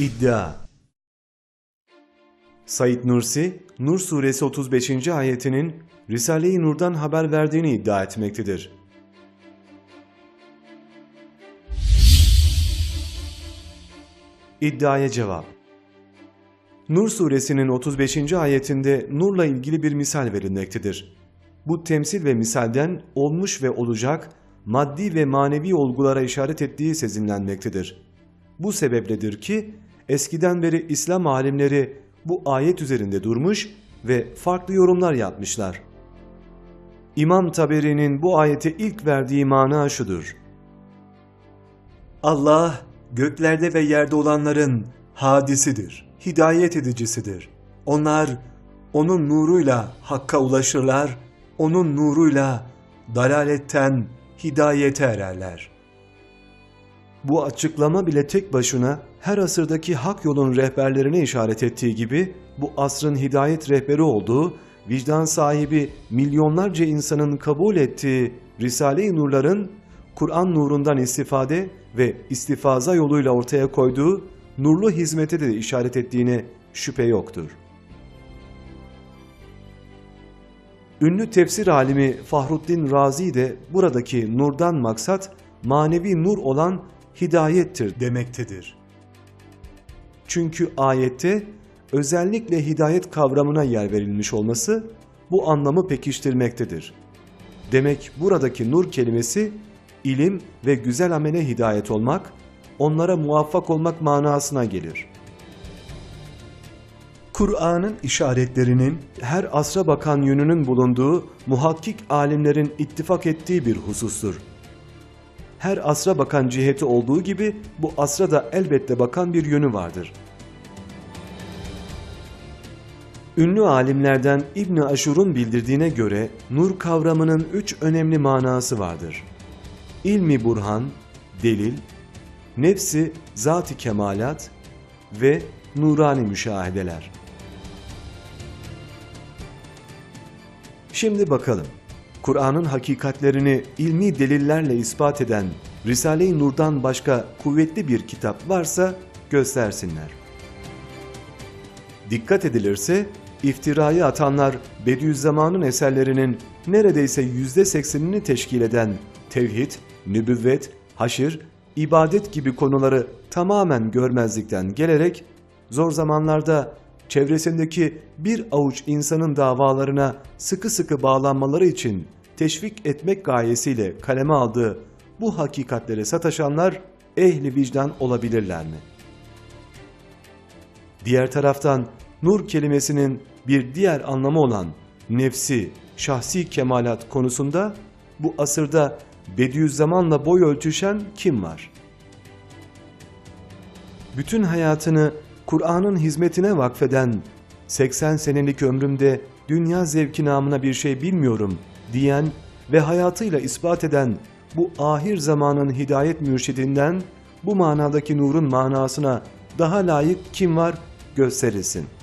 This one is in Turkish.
İddia Said Nursi, Nur suresi 35. ayetinin Risale-i Nur'dan haber verdiğini iddia etmektedir. İddiaya cevap Nur suresinin 35. ayetinde nurla ilgili bir misal verilmektedir. Bu temsil ve misalden olmuş ve olacak maddi ve manevi olgulara işaret ettiği sezinlenmektedir. Bu sebepledir ki eskiden beri İslam alimleri bu ayet üzerinde durmuş ve farklı yorumlar yapmışlar. İmam Taberi'nin bu ayete ilk verdiği mana şudur. Allah göklerde ve yerde olanların hadisidir, hidayet edicisidir. Onlar onun nuruyla hakka ulaşırlar, onun nuruyla dalaletten hidayete ererler. Bu açıklama bile tek başına her asırdaki hak yolun rehberlerine işaret ettiği gibi bu asrın hidayet rehberi olduğu, vicdan sahibi milyonlarca insanın kabul ettiği Risale-i Nurların Kur'an nurundan istifade ve istifaza yoluyla ortaya koyduğu nurlu hizmete de işaret ettiğine şüphe yoktur. Ünlü tefsir alimi Fahruddin Razi de buradaki nurdan maksat manevi nur olan hidayettir demektedir. Çünkü ayette özellikle hidayet kavramına yer verilmiş olması bu anlamı pekiştirmektedir. Demek buradaki nur kelimesi ilim ve güzel amele hidayet olmak, onlara muvaffak olmak manasına gelir. Kur'an'ın işaretlerinin her asra bakan yönünün bulunduğu muhakkik alimlerin ittifak ettiği bir husustur. Her asra bakan ciheti olduğu gibi bu asra da elbette bakan bir yönü vardır. Ünlü alimlerden İbn Aşur'un bildirdiğine göre nur kavramının üç önemli manası vardır. İlmi burhan, delil, nefsi zat-ı kemalat ve nurani müşahedeler. Şimdi bakalım. Kur'an'ın hakikatlerini ilmi delillerle ispat eden Risale-i Nur'dan başka kuvvetli bir kitap varsa göstersinler. Dikkat edilirse iftirayı atanlar Bediüzzaman'ın eserlerinin neredeyse yüzde seksenini teşkil eden tevhid, nübüvvet, haşir, ibadet gibi konuları tamamen görmezlikten gelerek zor zamanlarda çevresindeki bir avuç insanın davalarına sıkı sıkı bağlanmaları için teşvik etmek gayesiyle kaleme aldığı bu hakikatlere sataşanlar ehli vicdan olabilirler mi? Diğer taraftan nur kelimesinin bir diğer anlamı olan nefsi, şahsi kemalat konusunda bu asırda Bediüzzaman'la boy ölçüşen kim var? Bütün hayatını Kur'an'ın hizmetine vakfeden, 80 senelik ömrümde dünya zevki namına bir şey bilmiyorum diyen ve hayatıyla ispat eden bu ahir zamanın hidayet mürşidinden bu manadaki nurun manasına daha layık kim var gösterilsin.''